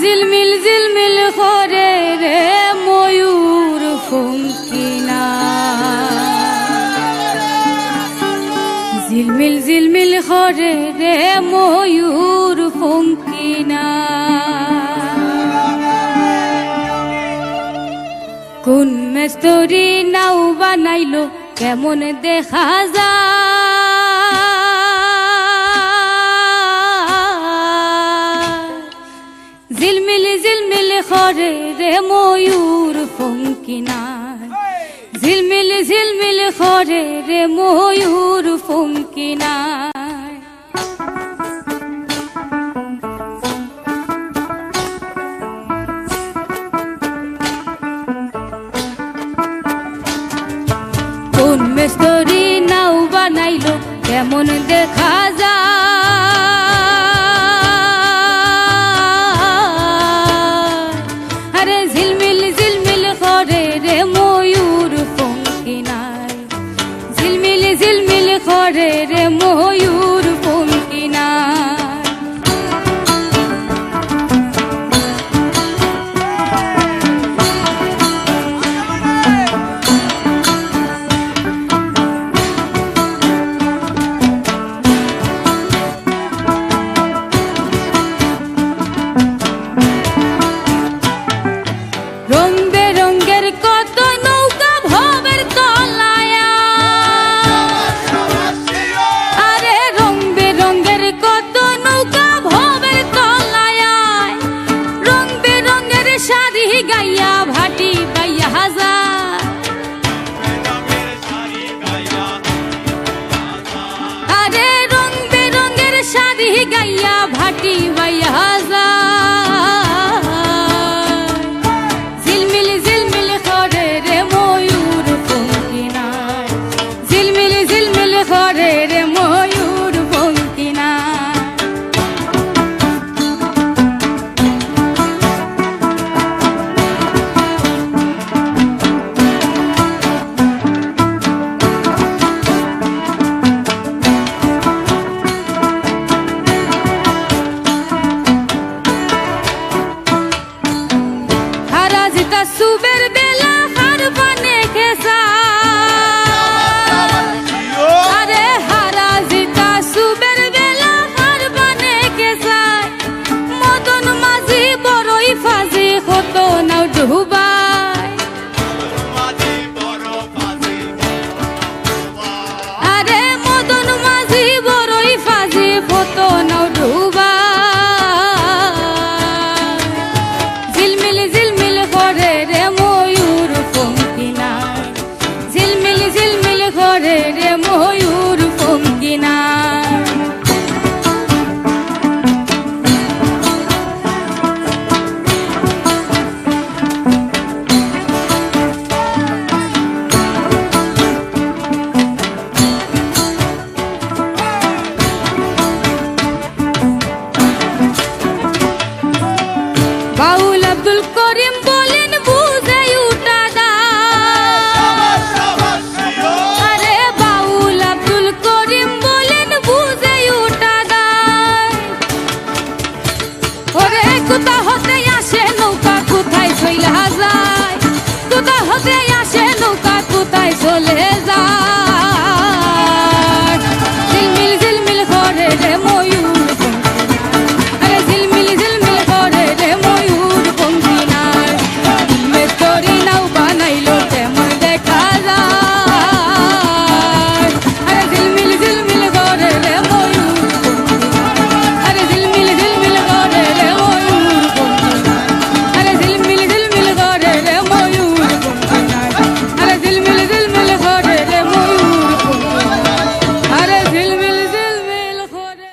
ঝিলমিল ঝিলমিল করে রে ময়ূর ফুঙ্কিনা ঝিলমিল ঝিলমিল করে রে ময়ূর ফুঙ্কিনা কোন মেস্তরি নাও বানাইলো, কেমন দেখা যায়? ঝিলমিল ঝিলমিল করে রে ময়ূর ফুঙ্কিনা ঝিলমিল ঝিলমিল করে রে ময়ূর ফুঙ্কিনা কোন মেস্তরি নাও বানাইলো, কেমন দেখা gaiá मेला हर बने के साथ